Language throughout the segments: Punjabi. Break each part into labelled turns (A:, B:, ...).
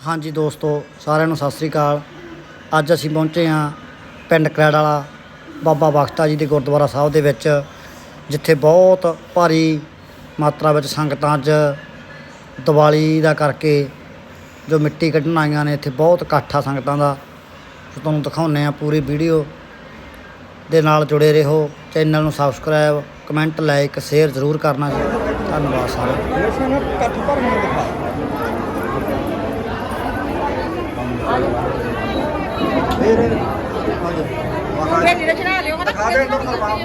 A: ਹਾਂਜੀ ਦੋਸਤੋ, ਸਾਰਿਆਂ ਨੂੰ ਸਤਿ ਸ੍ਰੀ ਅਕਾਲ। ਅੱਜ ਅਸੀਂ ਪਹੁੰਚੇ ਹਾਂ ਪਿੰਡ ਕਰੈੜ ਵਾਲਾ ਬਾਬਾ ਬਖਤਾ ਜੀ ਦੇ ਗੁਰਦੁਆਰਾ ਸਾਹਿਬ ਦੇ ਵਿੱਚ, ਜਿੱਥੇ ਬਹੁਤ ਭਾਰੀ ਮਾਤਰਾ ਵਿੱਚ ਸੰਗਤਾਂ ਅੱਜ ਦੀਵਾਲੀ ਦਾ ਕਰਕੇ ਜੋ ਮਿੱਟੀ ਕੱਢਣ ਆਈਆਂ ਨੇ, ਇੱਥੇ ਬਹੁਤ ਇਕੱਠ ਆ ਸੰਗਤਾਂ ਦਾ। ਤੁਹਾਨੂੰ ਦਿਖਾਉਂਦੇ ਆ ਪੂਰੀ ਵੀਡੀਓ ਦੇ ਨਾਲ ਜੁੜੇ ਰਹੋ। ਚੈਨਲ ਨੂੰ ਸਬਸਕ੍ਰਾਈਬ ਕਮੈਂਟ ਲਾਈਕ ਸ਼ੇਅਰ ਜ਼ਰੂਰ ਕਰਨਾ ਜੀ। ਧੰਨਵਾਦ ਸਾਰਿਆਂ
B: ਨੂੰ ਦਿਖਾ ਫੇਰ ਆ ਜਾ
C: ਭੇਲੀ ਦਾ ਚੜਾ ਲਿਓ ਹਨਾ
B: ਦਿਖਾ ਦੇ ਇੱਧਰ ਸਲਵਾਰ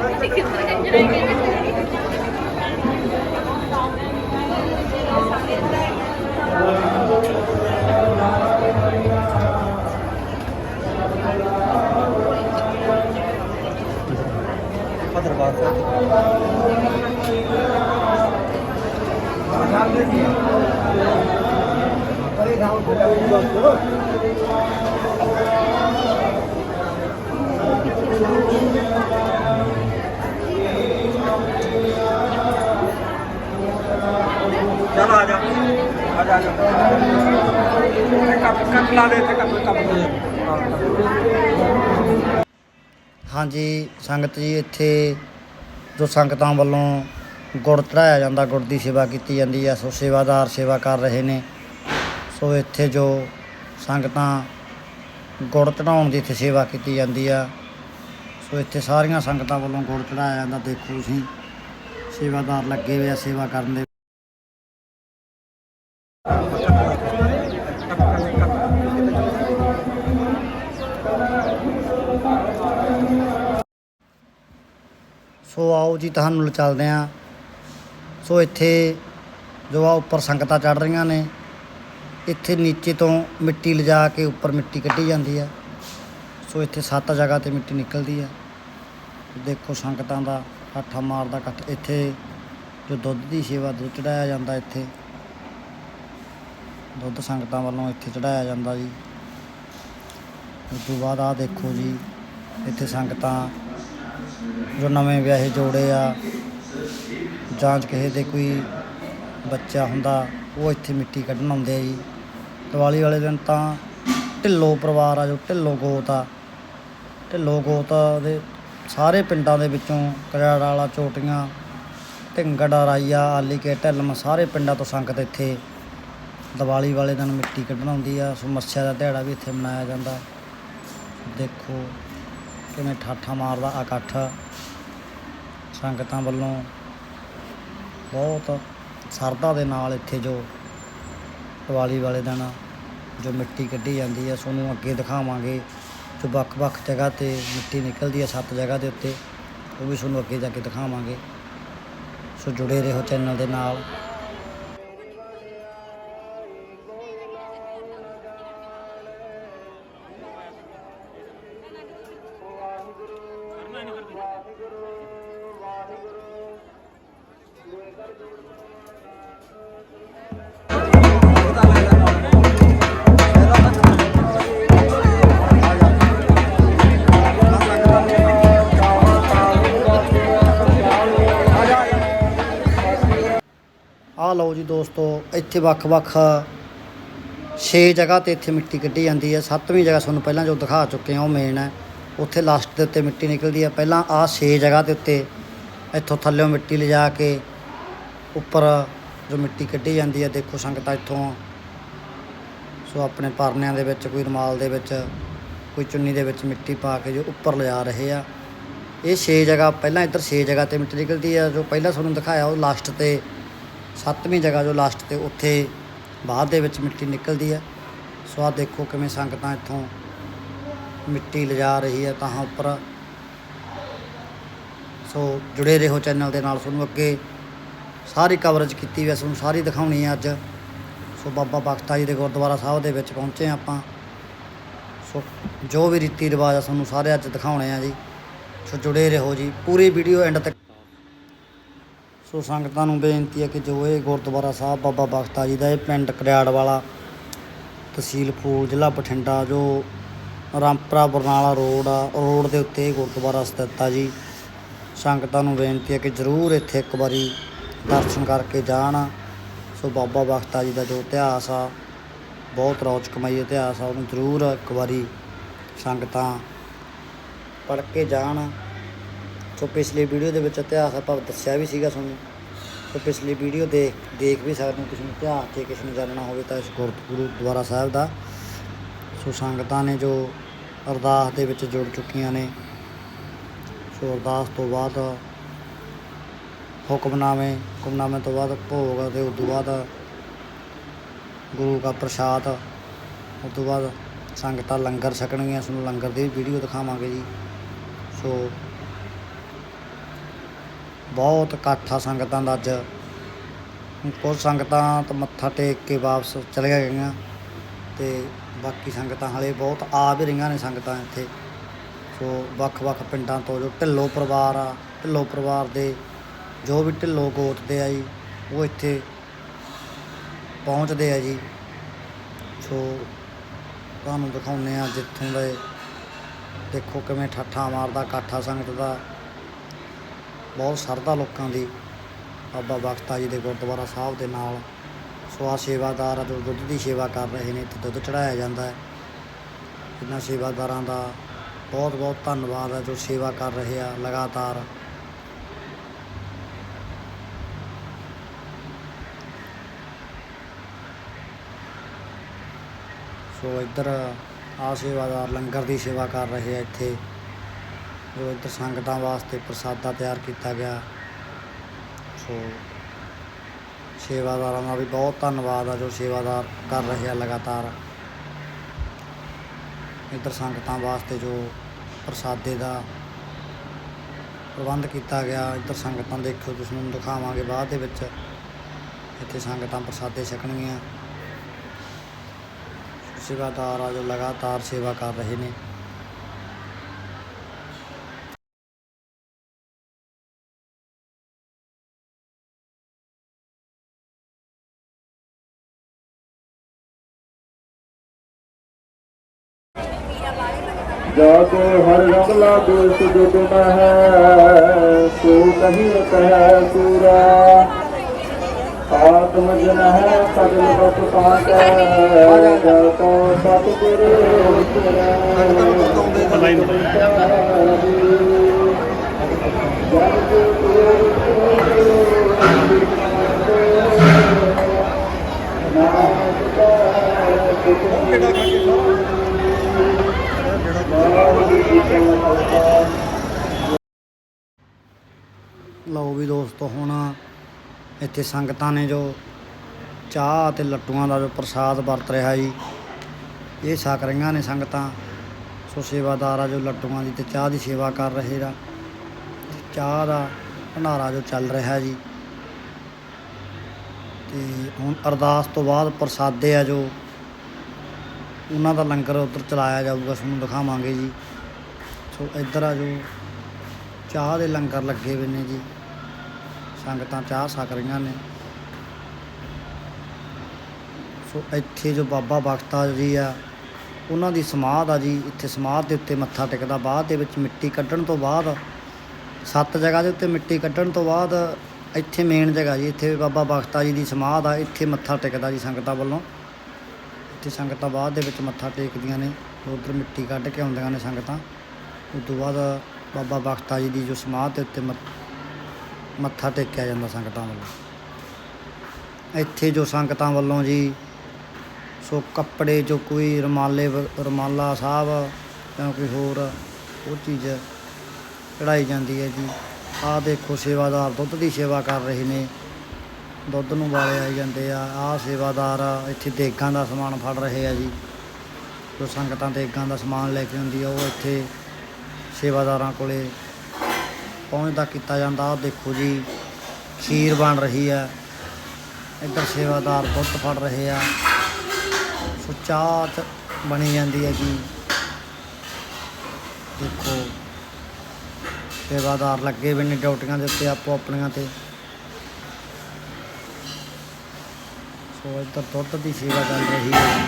B: ਦਰਬਾਰ ਸਾਹਿਬ ਚਲ ਆ ਜਾ। ਆ ਜਾ ਕੱਪ ਕੱਪ ਲਾ ਦੇ ਇੱਥੇ ਕੱਪ ਕੱਪ। ਦੇ
A: ਹਾਂਜੀ, ਸੰਗਤ ਜੀ, ਇੱਥੇ ਜੋ ਸੰਗਤਾਂ ਵੱਲੋਂ ਗੁੜ ਚੜਾਇਆ ਜਾਂਦਾ, ਗੁੜ ਦੀ ਸੇਵਾ ਕੀਤੀ ਜਾਂਦੀ ਹੈ ਸੋ ਸੇਵਾਦਾਰ ਸੇਵਾ ਕਰ ਰਹੇ ਨੇ। ਸੋ ਇੱਥੇ ਜੋ ਸੰਗਤਾਂ ਗੁੜ ਚੜਾਉਣ ਦੀ ਇੱਥੇ ਸੇਵਾ ਕੀਤੀ ਜਾਂਦੀ ਆ ਸੋ ਇੱਥੇ ਸਾਰੀਆਂ ਸੰਗਤਾਂ ਵੱਲੋਂ ਗੁੜ ਚੜਾਇਆ ਜਾਂਦਾ, ਦੇਖੋ ਤੁਸੀਂ। ਸੇਵਾਦਾਰ ਲੱਗੇ ਹੋਏ ਆ ਸੇਵਾ ਕਰਨ ਦੇ। ਸੋ ਆਓ ਜੀ, ਤੁਹਾਨੂੰ ਚੱਲਦੇ ਹਾਂ। ਸੋ ਇੱਥੇ ਜੋ ਆ ਉੱਪਰ ਸੰਗਤਾਂ ਚੜ ਰਹੀਆਂ ਨੇ, ਇੱਥੇ ਨੀਚੇ ਤੋਂ ਮਿੱਟੀ ਲਿਜਾ ਕੇ ਉੱਪਰ ਮਿੱਟੀ ਕੱਢੀ ਜਾਂਦੀ ਆ। ਸੋ ਇੱਥੇ ਸੱਤ ਜਗ੍ਹਾ ਤੇ ਮਿੱਟੀ ਨਿਕਲਦੀ ਆ। ਦੇਖੋ ਸੰਗਤਾਂ ਦਾ ਇਕੱਠਾ ਮਾਰਦਾ ਇਕੱਠ ਇੱਥੇ ਜੋ ਦੁੱਧ ਦੀ ਸੇਵਾ ਦੁੱਧ ਚੜਾਇਆ ਜਾਂਦਾ ਇੱਥੇ। ਦੁੱਧ ਸੰਗਤਾਂ ਵੱਲੋਂ ਇੱਥੇ ਚੜਾਇਆ ਜਾਂਦਾ ਜੀ। ਉਸ ਤੋਂ ਬਾਅਦ ਆ ਦੇਖੋ ਜੀ, ਇੱਥੇ ਸੰਗਤਾਂ ਜੋ ਨਵੇਂ ਵਿਆਹੇ ਜੋੜੇ ਆ, ਜਾਂ ਕਿਸੇ ਦੇ ਕੋਈ ਬੱਚਾ ਹੁੰਦਾ, ਉਹ ਇੱਥੇ ਮਿੱਟੀ ਕੱਢਣ ਆਉਂਦੇ ਆ ਜੀ। ਦੀਵਾਲੀ ਵਾਲੇ ਦਿਨ ਤਾਂ ਢਿੱਲੋ ਪਰਿਵਾਰ ਆ ਜੋ, ਢਿੱਲੋ ਗੋਤ ਆ। ਢਿੱਲੋ ਗੋਤ ਦੇ ਸਾਰੇ ਪਿੰਡਾਂ ਦੇ ਵਿੱਚੋਂ ਕਰਾੜ ਵਾਲਾ ਚੋਟੀਆਂ, ਢਿੰਗੜਾ, ਰਾਈਆ ਆਲੀ ਕੇ ਢਿੱਲਮ ਸਾਰੇ ਪਿੰਡਾਂ ਤੋਂ ਸੰਗਤ ਇੱਥੇ ਦੀਵਾਲੀ ਵਾਲੇ ਦਿਨ ਮਿੱਟੀ ਕੱਢਣ ਆਉਂਦੀ ਆ। ਸੋ ਮੱਸਿਆ ਦਾ ਦਿਹਾੜਾ ਵੀ ਇੱਥੇ ਮਨਾਇਆ ਜਾਂਦਾ। ਦੇਖੋ ਕਿਵੇਂ ਠਾਠਾ ਮਾਰਦਾ ਇਕੱਠ ਸੰਗਤਾਂ ਵੱਲੋਂ। ਬਹੁਤ ਸਰਦਾ ਦੇ ਨਾਲ ਇੱਥੇ ਜੋ ਦੀਵਾਲੀ ਵਾਲੇ ਦਿਨ ਜੋ ਮਿੱਟੀ ਕੱਢੀ ਜਾਂਦੀ ਹੈ ਤੁਹਾਨੂੰ ਅੱਗੇ ਦਿਖਾਵਾਂਗੇ। ਜੋ ਵੱਖ-ਵੱਖ ਜਗ੍ਹਾ ਤੇ ਮਿੱਟੀ ਨਿਕਲਦੀ ਹੈ ਸੱਤ ਜਗ੍ਹਾ ਦੇ ਉੱਤੇ। ਉਹ ਵੀ ਤੁਹਾਨੂੰ ਅੱਗੇ ਜਾ ਕੇ ਦਿਖਾਵਾਂਗੇ। ਸੋ ਜੁੜੇ ਰਹੋ ਚੈਨਲ ਦੇ ਨਾਲ। ਇੱਥੇ ਵੱਖ-ਵੱਖ 6 ਜਗ੍ਹਾ ਤੇ ਇੱਥੇ ਮਿੱਟੀ ਕੱਢੀ ਜਾਂਦੀ ਹੈ। ਸੱਤਵੀਂ ਜਗ੍ਹਾ ਤੁਹਾਨੂੰ ਪਹਿਲਾਂ ਜੋ ਦਿਖਾ ਚੁੱਕੇ ਹਾਂ, ਉਹ ਮੇਨ ਹੈ। ਉੱਥੇ ਲਾਸਟ ਦੇ ਉੱਤੇ ਮਿੱਟੀ ਨਿਕਲਦੀ ਹੈ। ਪਹਿਲਾਂ ਆਹ 6 ਜਗ੍ਹਾ ਦੇ ਉੱਤੇ ਇੱਥੋਂ ਥੱਲੇੋਂ ਮਿੱਟੀ ਲਿਜਾ ਕੇ ਉੱਪਰ ਜੋ ਮਿੱਟੀ ਕੱਢੀ ਜਾਂਦੀ ਹੈ, ਦੇਖੋ ਸੰਗਤਾਂ ਇੱਥੋਂ। ਸੋ ਆਪਣੇ ਪਰਨਿਆਂ ਦੇ ਵਿੱਚ, ਕੋਈ ਰੁਮਾਲ ਦੇ ਵਿੱਚ, ਕੋਈ ਚੁੰਨੀ ਦੇ ਵਿੱਚ ਮਿੱਟੀ ਪਾ ਕੇ ਜੋ ਉੱਪਰ ਲਿਜਾ ਰਹੇ ਆ। ਇਹ 6 ਜਗ੍ਹਾ, ਪਹਿਲਾਂ ਇੱਧਰ 6 ਜਗ੍ਹਾ ਤੇ ਮਿੱਟੀ ਨਿਕਲਦੀ ਹੈ। ਜੋ ਪਹਿਲਾਂ ਤੁਹਾਨੂੰ ਦਿਖਾਇਆ, ਉਹ ਲਾਸਟ ਤੇ ਸੱਤਵੀਂ ਜਗ੍ਹਾ ਜੋ ਲਾਸਟ ਤੇ ਉੱਥੇ ਬਾਅਦ ਦੇ ਵਿੱਚ ਮਿੱਟੀ ਨਿਕਲਦੀ ਹੈ। ਸੋ ਆਹ ਦੇਖੋ ਕਿਵੇਂ ਸੰਗਤਾਂ ਇੱਥੋਂ ਮਿੱਟੀ ਲਿਜਾ ਰਹੀ ਹੈ ਤਾਂ ਉੱਪਰ। ਸੋ ਜੁੜੇ ਰਹੋ ਚੈਨਲ ਦੇ ਨਾਲ, ਤੁਹਾਨੂੰ ਅੱਗੇ ਸਾਰੀ ਕਵਰੇਜ ਕੀਤੀ ਹੋਈ ਹੈ, ਤੁਹਾਨੂੰ ਸਾਰੀ ਦਿਖਾਉਣੀ ਹੈ ਅੱਜ। ਸੋ ਬਾਬਾ ਬਖਤਾ ਜੀ ਦੇ ਗੁਰਦੁਆਰਾ ਸਾਹਿਬ ਦੇ ਵਿੱਚ ਪਹੁੰਚੇ ਹਾਂ ਆਪਾਂ। ਸੋ ਜੋ ਵੀ ਰੀਤੀ ਰਿਵਾਜ ਆ, ਤੁਹਾਨੂੰ ਸਾਰੇ ਅੱਜ ਦਿਖਾਉਣੇ ਆ ਜੀ। ਸੋ ਜੁੜੇ ਰਹੋ ਜੀ। ਪੂਰੀ ਵੀਡੀਓ ਐਂਡ ਤੱਕ ਸੋ ਸੰਗਤਾਂ ਨੂੰ ਬੇਨਤੀ ਹੈ ਕਿ ਜੋ ਇਹ ਗੁਰਦੁਆਰਾ ਸਾਹਿਬ ਬਾਬਾ ਬਖਤਾ ਜੀ ਦਾ ਇਹ ਪਿੰਡ ਕਰਿਆੜ ਵਾਲਾ, ਤਹਿਸੀਲ ਫੂਲ, ਜ਼ਿਲ੍ਹਾ ਬਠਿੰਡਾ, ਜੋ ਰਾਮਪੁਰਾ, ਬਰਨਾਲਾ ਰੋਡ ਆ, ਰੋਡ ਦੇ ਉੱਤੇ ਇਹ ਗੁਰਦੁਆਰਾ ਸਥਿਤ ਆ ਜੀ। ਸੰਗਤਾਂ ਨੂੰ ਬੇਨਤੀ ਹੈ ਕਿ ਜ਼ਰੂਰ ਇੱਥੇ ਇੱਕ ਵਾਰੀ ਦਰਸ਼ਨ ਕਰਕੇ ਜਾਣ। ਸੋ ਬਾਬਾ ਬਖਤਾ ਜੀ ਦਾ ਜੋ ਇਤਿਹਾਸ ਆ, ਬਹੁਤ ਰੌਚ ਕਮਾਈ ਇਤਿਹਾਸ ਆ, ਉਹਨੂੰ ਜ਼ਰੂਰ ਇੱਕ ਵਾਰੀ ਸੰਗਤਾਂ ਪੜ੍ਹ ਕੇ ਜਾਣ। ਸੋ ਪਿਛਲੀ ਵੀਡੀਓ ਦੇ ਵਿੱਚ ਇਤਿਹਾਸ ਆਪਾਂ ਦੱਸਿਆ ਵੀ ਸੀਗਾ ਤੁਹਾਨੂੰ। ਸੋ ਪਿਛਲੀ ਵੀਡੀਓ ਦੇਖ ਦੇਖ ਵੀ ਸਕਦੇ ਹੋ ਕਿਸੇ ਨੂੰ ਇਤਿਹਾਸ ਤੇ ਕਿਸੇ ਨੂੰ ਜਾਣਨਾ ਹੋਵੇ ਤਾਂ ਇਸ ਗੁਰ- ਗੁਰਦੁਆਰਾ ਸਾਹਿਬ ਦਾ। ਸੋ ਸੰਗਤਾਂ ਨੇ ਜੋ ਅਰਦਾਸ ਦੇ ਵਿੱਚ ਜੁੜ ਚੁੱਕੀਆਂ ਨੇ। ਸੋ ਅਰਦਾਸ ਤੋਂ ਬਾਅਦ ਹੁਕਮਨਾਮੇ ਹੁਕਮਨਾਮੇ ਤੋਂ ਬਾਅਦ ਭੋਗ ਅਤੇ ਉਸ ਤੋਂ ਬਾਅਦ ਗੁਰੂ ਦਾ ਪ੍ਰਸ਼ਾਦ, ਉਸ ਤੋਂ ਬਾਅਦ ਸੰਗਤਾਂ ਲੰਗਰ ਛਕਣਗੀਆਂ। ਤੁਹਾਨੂੰ ਲੰਗਰ ਦੀ ਵੀਡੀਓ ਦਿਖਾਵਾਂਗੇ ਜੀ। ਸੋ ਬਹੁਤ ਇਕੱਠ ਸੰਗਤਾਂ ਦਾ ਅੱਜ। ਕੁਝ ਸੰਗਤਾਂ ਤਾਂ ਮੱਥਾ ਟੇਕ ਕੇ ਵਾਪਸ ਚਲੀਆਂ ਗਈਆਂ ਤੇ ਬਾਕੀ ਸੰਗਤਾਂ ਹਲੇ ਬਹੁਤ ਆ ਵੀ ਰਹੀਆਂ ਨੇ ਸੰਗਤਾਂ ਇੱਥੇ। ਸੋ ਵੱਖ-ਵੱਖ ਪਿੰਡਾਂ ਤੋਂ ਜੋ ਢਿੱਲੋਂ ਪਰਿਵਾਰ ਆ, ਢਿੱਲੋਂ ਪਰਿਵਾਰ ਦੇ ਜੋ ਵੀ ਢਿੱਲੋਂ ਗੋਤ ਦੇ ਆ ਜੀ, ਉਹ ਇੱਥੇ ਪਹੁੰਚਦੇ ਆ ਜੀ। ਸੋ ਤੁਹਾਨੂੰ ਦਿਖਾਉਂਦੇ ਆ ਜਿੱਥੋਂ ਦੇ ਦੇਖੋ ਕਿਵੇਂ ਠੱਠਾ ਮਾਰਦਾ ਕਾਠਾ ਸੰਗਤ ਦਾ। ਬਹੁਤ ਸਰਦਾ ਲੋਕਾਂ ਦੀ ਬਾਬਾ ਬਖਤਾ ਜੀ ਦੇ ਗੁਰਦੁਆਰਾ ਸਾਹਿਬ ਦੇ ਨਾਲ। ਸੋ ਆਹ ਸੇਵਾਦਾਰ ਆ, ਜੋ ਦੁੱਧ ਦੀ ਸੇਵਾ ਕਰ ਰਹੇ ਨੇ ਤੇ ਦੁੱਧ ਚੜਾਇਆ ਜਾਂਦਾ ਹੈ। ਇਹਨਾਂ ਸੇਵਾਦਾਰਾਂ ਦਾ ਬਹੁਤ ਬਹੁਤ ਧੰਨਵਾਦ ਹੈ ਜੋ ਸੇਵਾ ਕਰ ਰਹੇ ਆ ਲਗਾਤਾਰ। ਸੋ ਇੱਧਰ ਆ ਸੇਵਾਦਾਰ ਲੰਗਰ ਦੀ ਸੇਵਾ ਕਰ ਰਹੇ ਆ ਇੱਥੇ। ਜੋ ਇੱਧਰ ਸੰਗਤਾਂ ਵਾਸਤੇ ਪ੍ਰਸਾਦਾ ਤਿਆਰ ਕੀਤਾ ਗਿਆ। ਸੋ ਸੇਵਾਦਾਰਾਂ ਦਾ ਵੀ ਬਹੁਤ ਧੰਨਵਾਦ ਆ, ਜੋ ਸੇਵਾਦਾਰ ਕਰ ਰਹੇ ਆ ਲਗਾਤਾਰ। ਇੱਧਰ ਸੰਗਤਾਂ ਵਾਸਤੇ ਜੋ ਪ੍ਰਸਾਦੇ ਦਾ ਪ੍ਰਬੰਧ ਕੀਤਾ ਗਿਆ, ਇੱਧਰ ਸੰਗਤਾਂ ਦੇਖੋ, ਤੁਸੀਂ ਨੂੰ ਦਿਖਾਵਾਂਗੇ ਬਾਅਦ ਦੇ ਵਿੱਚ। ਇੱਥੇ ਸੰਗਤਾਂ ਪ੍ਰਸਾਦੇ ਛਕਣਗੀਆਂ। ਸੇਵਾਦਾਰ ਆ ਜੋ ਲਗਾਤਾਰ ਸੇਵਾ ਕਰ ਰਹੇ ਨੇ।
D: ਜਾਗੋ ਹਰ ਰਮਲਾ ਦੋਸ ਜੁਗ ਮਹਿ ਸੋ ਕਹੀ ਕਹਿ ਸੂਰਾ। ਆਤਮ ਜਨ ਹੈ ਸਗਲ ਬਤ ਪਾਟੈ ਜਾਤੋ ਸਤਿਗੁਰੂ
A: ਲਓ ਵੀ ਦੋਸਤੋ ਹੁਣ ਇੱਥੇ ਸੰਗਤਾਂ ਨੇ ਜੋ ਚਾਹ ਅਤੇ ਲੱਟੂਆਂ ਦਾ ਜੋ ਪ੍ਰਸਾਦ ਵਰਤ ਰਿਹਾ ਜੀ, ਇਹ ਛਕ ਰਹੀਆਂ ਨੇ ਸੰਗਤਾਂ। ਸੋ ਸੇਵਾਦਾਰ ਆ ਜੋ ਲੱਟੂਆਂ ਦੀ ਤੇ ਚਾਹ ਦੀ ਸੇਵਾ ਕਰ ਰਹੇ ਆ। ਚਾਹ ਦਾ ਭੰਡਾਰਾ ਜੋ ਚੱਲ ਰਿਹਾ ਜੀ। ਤੇ ਹੁਣ ਅਰਦਾਸ ਤੋਂ ਬਾਅਦ ਪ੍ਰਸਾਦੇ ਆ ਜੋ, ਉਹਨਾਂ ਦਾ ਲੰਗਰ ਉੱਧਰ ਚਲਾਇਆ ਜਾਊਗਾ ਤੁਹਾਨੂੰ ਦਿਖਾਵਾਂਗੇ ਜੀ। ਸੋ ਇੱਧਰ ਆ ਜੋ ਚਾਹ ਦੇ ਲੰਗਰ ਲੱਗੇ ਹੋਏ ਨੇ ਜੀ। ਸੰਗਤਾਂ ਚਾਹ ਸਕ ਰਹੀਆਂ ਨੇ। ਸੋ ਇੱਥੇ ਜੋ ਬਾਬਾ ਬਖਤਾ ਜੀ ਆ, ਉਹਨਾਂ ਦੀ ਸਮਾਧ ਆ ਜੀ, ਇੱਥੇ ਸਮਾਧ ਦੇ ਉੱਤੇ ਮੱਥਾ ਟੇਕਦਾ। ਬਾਅਦ ਦੇ ਵਿੱਚ ਮਿੱਟੀ ਕੱਢਣ ਤੋਂ ਬਾਅਦ, ਸੱਤ ਜਗ੍ਹਾ ਦੇ ਉੱਤੇ ਮਿੱਟੀ ਕੱਢਣ ਤੋਂ ਬਾਅਦ, ਇੱਥੇ ਮੇਨ ਜਗ੍ਹਾ ਜੀ, ਇੱਥੇ ਬਾਬਾ ਬਖਤਾ ਜੀ ਦੀ ਸਮਾਧ ਆ, ਇੱਥੇ ਮੱਥਾ ਟੇਕਦਾ ਜੀ ਸੰਗਤਾਂ ਵੱਲੋਂ। ਇੱਥੇ ਸੰਗਤਾਂ ਬਾਅਦ ਦੇ ਵਿੱਚ ਮੱਥਾ ਟੇਕਦੀਆਂ ਨੇ, ਉਧਰ ਮਿੱਟੀ ਕੱਢ ਕੇ ਆਉਂਦੀਆਂ ਨੇ ਸੰਗਤਾਂ। ਉਸ ਤੋਂ ਬਾਅਦ ਬਾਬਾ ਬਖਤਾ ਜੀ ਦੀ ਜੋ ਸਮਾਧ ਦੇ ਉੱਤੇ ਮੱਥਾ ਟੇਕਿਆ ਜਾਂਦਾ ਸੰਗਤਾਂ ਵੱਲੋਂ। ਇੱਥੇ ਜੋ ਸੰਗਤਾਂ ਵੱਲੋਂ ਜੀ, ਸੋ ਕੱਪੜੇ ਜੋ ਕੋਈ ਰੁਮਾਲੇ ਵ- ਰੁਮਾਲਾ ਸਾਹਿਬ ਜਾਂ ਕੋਈ ਹੋਰ, ਉਹ ਚੀਜ਼ ਚੜਾਈ ਜਾਂਦੀ ਹੈ ਜੀ। ਆਹ ਦੇਖੋ ਸੇਵਾਦਾਰ ਦੁੱਧ ਦੀ ਸੇਵਾ ਕਰ ਰਹੇ ਨੇ। ਦੁੱਧ ਨੂੰ ਵਾਲੇ ਆਈ ਜਾਂਦੇ ਆ। ਆਹ ਸੇਵਾਦਾਰ ਇੱਥੇ ਦੇਗਾਂ ਦਾ ਸਮਾਨ ਫੜ ਰਹੇ ਆ ਜੀ। ਜੋ ਸੰਗਤਾਂ ਦੇਗਾਂ ਦਾ ਸਮਾਨ ਲੈ ਕੇ ਆਉਂਦੀ ਆ, ਉਹ ਇੱਥੇ ਸੇਵਾਦਾਰਾਂ ਕੋਲੇ ਪਹੁੰਚਦਾ ਕੀਤਾ ਜਾਂਦਾ, ਆਹ ਦੇਖੋ ਜੀ, ਖੀਰ ਬਣ ਰਹੀ ਹੈ। ਇੱਧਰ ਸੇਵਾਦਾਰ ਦੁੱਧ ਫੜ ਰਹੇ ਆ। ਸੋ ਚਾਹ ਚ ਬਣੀ ਜਾਂਦੀ ਹੈ ਜੀ। ਦੇਖੋ, ਸੇਵਾਦਾਰ ਲੱਗੇ ਹੋਏ ਨੇ ਡਿਊਟੀਆਂ ਦੇ ਉੱਤੇ ਆਪੋ ਆਪਣੀਆਂ ਤੇ। ਸੋ ਇੱਧਰ ਦੁੱਧ ਦੀ ਸੇਵਾ ਚੱਲ ਰਹੀ ਹੈ।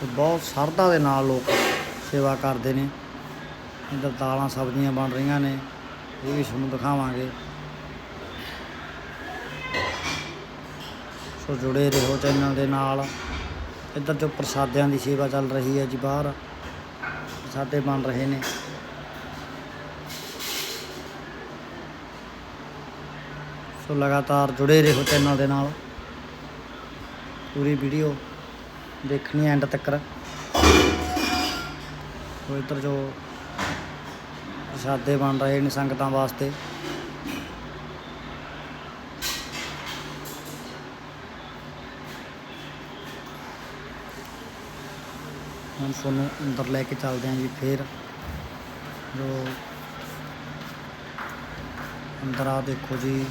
A: ਸੋ ਬਹੁਤ ਸਰਦਾ ਦੇ ਨਾਲ ਲੋਕ ਸੇਵਾ ਕਰਦੇ ਨੇ। ਇੱਧਰ ਦਾਲਾਂ ਸਬਜ਼ੀਆਂ ਬਣ ਰਹੀਆਂ ਨੇ, ਇਹ ਵੀ ਤੁਹਾਨੂੰ ਦਿਖਾਵਾਂਗੇ। ਸੋ ਜੁੜੇ ਰਹੋ ਚੈਨਲ ਦੇ ਨਾਲ। ਇੱਧਰ ਜੋ ਪ੍ਰਸਾਦਿਆਂ ਦੀ ਸੇਵਾ ਚੱਲ ਰਹੀ ਹੈ ਜੀ ਬਾਹਰ। ਪ੍ਰਸਾਦੇ ਬਣ ਰਹੇ ਨੇ। ਸੋ ਲਗਾਤਾਰ ਜੁੜੇ ਰਹੋ ਚੈਨਲ ਦੇ ਨਾਲ। ਪੂਰੀ ਵੀਡੀਓ ਦੇਖਣੀ ਐਂਡ ਤੱਕ। ਸੋ ਇੱਧਰ ਜੋ ਪ੍ਰਸਾਦੇ ਬਣ ਰਹੇ ਨੇ ਸੰਗਤਾਂ ਵਾਸਤੇ। ਹੁਣ ਤੁਹਾਨੂੰ ਅੰਦਰ ਲੈ ਕੇ ਚੱਲਦੇ ਹਾਂ ਜੀ ਫੇਰ। ਜੋ ਅੰਦਰ ਆ ਦੇਖੋ ਜੀ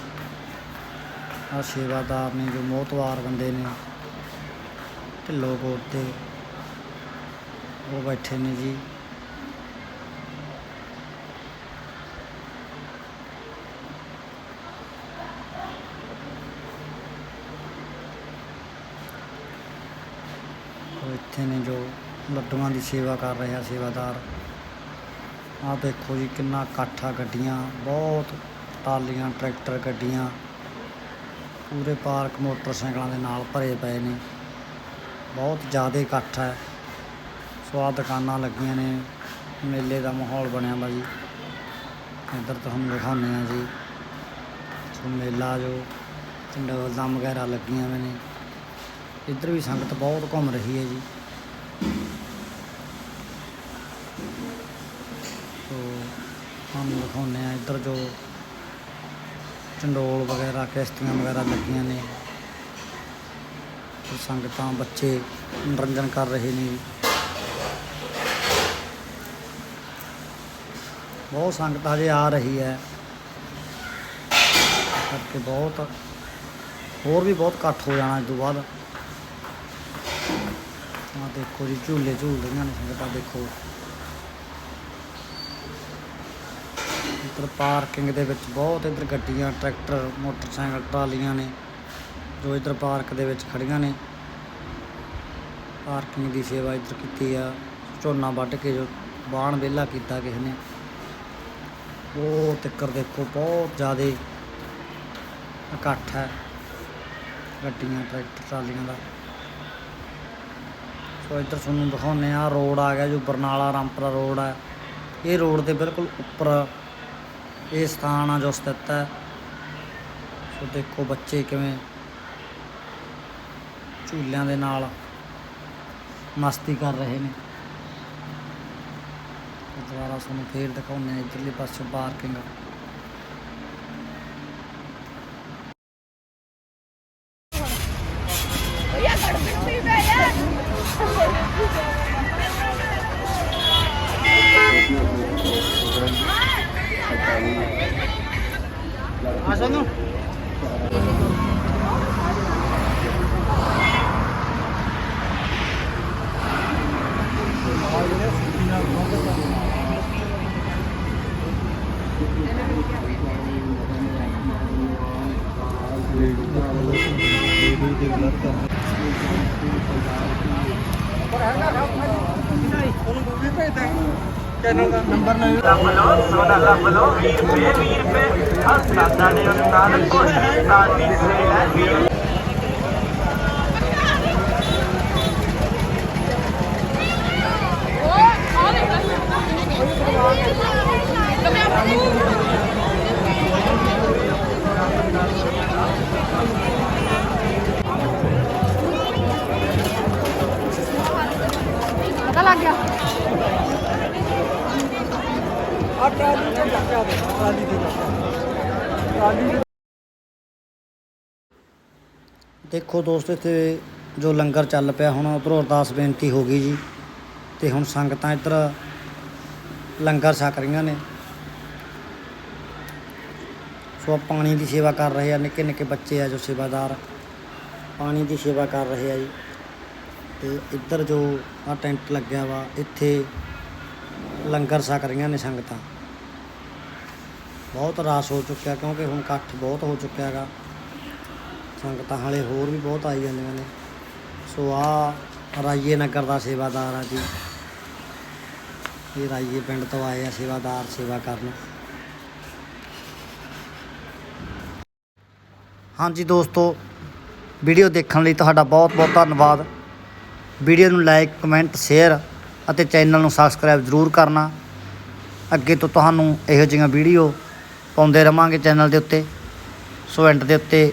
A: ਆ ਸੇਵਾਦਾਰ ਨੇ ਜੋ ਮੋਹਤਵਾਰ ਬੰਦੇ ਨੇ, ਢਿੱਲੋ ਕੋਟ ਤੇ ਉਹ ਬੈਠੇ ਨੇ ਜੀ। ਇੱਥੇ ਨੇ ਜੋ ਲੱਡੂਆਂ ਦੀ ਸੇਵਾ ਕਰ ਰਿਹਾ ਸੇਵਾਦਾਰ। ਆਹ ਦੇਖੋ ਜੀ ਕਿੰਨਾ ਇਕੱਠ ਆ ਗੱਡੀਆਂ, ਬਹੁਤ ਟਾਲੀਆਂ, ਟਰੈਕਟਰ ਗੱਡੀਆਂ। ਪੂਰੇ ਪਾਰਕ ਮੋਟਰਸਾਈਕਲਾਂ ਦੇ ਨਾਲ ਭਰੇ ਪਏ ਨੇ। ਬਹੁਤ ਜ਼ਿਆਦਾ ਇਕੱਠ ਹੈ। ਸੋ ਆਹ ਦੁਕਾਨਾਂ ਲੱਗੀਆਂ ਨੇ। ਮੇਲੇ ਦਾ ਮਾਹੌਲ ਬਣਿਆ ਵਾ ਜੀ। ਇੱਧਰ ਤੁਹਾਨੂੰ ਦਿਖਾਉਂਦੇ ਆ ਜੀ। ਸੋ ਮੇਲਾ ਜੋ ਚੰਡੋਲਾਂ ਵਗੈਰਾ ਲੱਗੀਆਂ ਹੋਈਆਂ ਨੇ। ਇੱਧਰ ਵੀ ਸੰਗਤ ਬਹੁਤ ਘੁੰਮ ਰਹੀ ਹੈ ਜੀ। ਸੋ, ਤੁਹਾਨੂੰ ਦਿਖਾਉਂਦੇ ਆ ਇੱਧਰ ਜੋ ਚੰਡੋਲ ਵਗੈਰਾ, ਕਿਸ਼ਤੀਆਂ ਵਗੈਰਾ ਲੱਗੀਆਂ ਨੇ। ਸੰਗਤਾਂ, ਬੱਚੇ ਮਨੋਰੰਜਨ ਕਰ ਰਹੇ ਨੇ ਜੀ। ਬਹੁਤ ਸੰਗਤ ਹਜੇ ਆ ਰਹੀ ਹੈ। ਇਸ ਕਰਕੇ ਬਹੁਤ, ਹੋਰ ਵੀ ਬਹੁਤ ਇਕੱਠ ਹੋ ਜਾਣਾ ਇਸ ਤੋਂ ਬਾਅਦ। ਆ ਦੇਖੋ ਜੀ ਝੂਲੇ ਝੂਲ ਰਹੀਆਂ ਨੇ ਸੰਗਤਾਂ ਦੇਖੋ ਇੱਧਰ ਪਾਰਕਿੰਗ ਦੇ ਵਿੱਚ ਬਹੁਤ ਇੱਧਰ ਗੱਡੀਆਂ, ਟਰੈਕਟਰ, ਮੋਟਰਸਾਈਕਲ, ਟਰਾਲੀਆਂ ਨੇ, ਜੋ ਇੱਧਰ ਪਾਰਕ ਦੇ ਵਿੱਚ ਖੜੀਆਂ ਨੇ। ਪਾਰਕਿੰਗ ਦੀ ਸੇਵਾ ਇੱਧਰ ਕੀਤੀ ਆ, ਝੋਨਾ ਵੱਢ ਕੇ ਜੋ ਬਾਣ ਵਿਹਲਾ ਕੀਤਾ ਕਿਸੇ ਨੇ। ਉਹ ਤਿੱਕਰ ਦੇਖੋ, ਬਹੁਤ ਜ਼ਿਆਦਾ ਇਕੱਠ ਹੈ, ਗੱਡੀਆਂ, ਟਰੈਕਟਰ, ਟਰਾਲੀਆਂ ਦਾ। ਸੋ ਇੱਧਰ ਤੁਹਾਨੂੰ ਦਿਖਾਉਂਦੇ ਆ ਰੋਡ ਆ ਗਿਆ ਜੋ ਬਰਨਾਲਾ ਰਾਮਪੁਰਾ ਰੋਡ ਹੈ। ਇਹ ਰੋਡ ਦੇ ਬਿਲਕੁਲ ਉੱਪਰ ਇਹ ਸਥਾਨ ਆ ਜੋ ਸਥਿਤ ਹੈ। ਸੋ ਦੇਖੋ ਬੱਚੇ ਕਿਵੇਂ ਝੂਲਿਆਂ ਦੇ ਨਾਲ ਮਸਤੀ ਕਰ ਰਹੇ ਨੇ। ਦੁਬਾਰਾ ਤੁਹਾਨੂੰ ਫੇਰ ਦਿਖਾਉਂਦੇ ਆ ਇੱਧਰਲੇ ਪਾਸੇ ਪਾਰਕਿੰਗ ਆ ਸਾਨੂੰ
B: ਉਹਨੂੰ ਮੂਵੀ ਭੇਜ ਦੇ ਚੈਨਲ ਦਾ ਨੰਬਰ
E: ਲੱਭ ਲੋ ਸੋਨਾ ਲੱਭ ਲੋ 20 ਰੁਪਏ 20 ਰੁਪਏ ਹਰ ਸਾਦਾ ਨੇ ਉਹ ਨਾਲ ਕੋਸ਼ਿਸ਼ ਸਾਡੀ ਸੇਲ ਹੈ। ਵੀਹ
B: ਟਰਾਲੀ ਤੇ ਚੱਕਿਆ ਦੇ ਟਰਾਲੀ ਤੇ ਟਰਾਲੀ ਤੇ
A: ਦੇਖੋ ਦੋਸਤੋ, ਇੱਥੇ ਜੋ ਲੰਗਰ ਚੱਲ ਪਿਆ, ਹੁਣ ਉਧਰੋਂ ਅਰਦਾਸ ਬੇਨਤੀ ਹੋ ਗਈ ਜੀ। ਤੇ ਹੁਣ ਸੰਗਤਾਂ ਇੱਧਰ ਲੰਗਰ ਛਕ ਰਹੀਆਂ ਨੇ। ਸੋ ਆਹ ਪਾਣੀ ਦੀ ਸੇਵਾ ਕਰ ਰਹੇ ਆ, ਨਿੱਕੇ ਨਿੱਕੇ ਬੱਚੇ ਆ ਜੋ ਸੇਵਾਦਾਰ। ਪਾਣੀ ਦੀ ਸੇਵਾ ਕਰ ਰਹੇ ਆ ਜੀ। ਤੇ ਇੱਧਰ ਜੋ ਆ ਟੈਂਟ ਲੱਗਿਆ ਵਾ, ਇੱਥੇ ਲੰਗਰ ਛਕ ਰਹੀਆਂ ਨੇ ਸੰਗਤਾਂ। ਬਹੁਤ ਰਾਸ ਹੋ ਚੁੱਕਿਆ ਕਿਉਂਕਿ ਹੁਣ ਇਕੱਠ ਬਹੁਤ ਹੋ ਚੁੱਕਿਆ ਹੈਗਾ। ਸੰਗਤਾਂ ਹਾਲੇ ਹੋਰ ਵੀ ਬਹੁਤ ਆਈ ਜਾਂਦੀਆਂ ਨੇ। ਸੋ ਆ ਰਾਈਏ ਨਗਰ ਦਾ ਸੇਵਾਦਾਰ ਆ ਜੀ। ਇਹ ਰਾਈਏ ਪਿੰਡ ਤੋਂ ਆਏ ਆ ਸੇਵਾਦਾਰ ਸੇਵਾ ਕਰਨ। ਹਾਂਜੀ ਦੋਸਤੋ, ਵੀਡੀਓ ਦੇਖਣ ਲਈ ਤੁਹਾਡਾ ਬਹੁਤ ਬਹੁਤ ਧੰਨਵਾਦ। ਵੀਡੀਓ ਨੂੰ ਲਾਈਕ, ਕਮੈਂਟ, ਸ਼ੇਅਰ ਅਤੇ ਚੈਨਲ ਨੂੰ ਸਬਸਕ੍ਰਾਈਬ ਜ਼ਰੂਰ ਕਰਨਾ। ਅੱਗੇ ਤੋਂ ਤੁਹਾਨੂੰ ਇਹੋ ਜਿਹੀਆਂ ਵੀਡੀਓ ਪਾਉਂਦੇ ਰਵਾਂਗੇ ਚੈਨਲ ਦੇ ਉੱਤੇ ਸੋ ਐਂਡ ਦੇ ਉੱਤੇ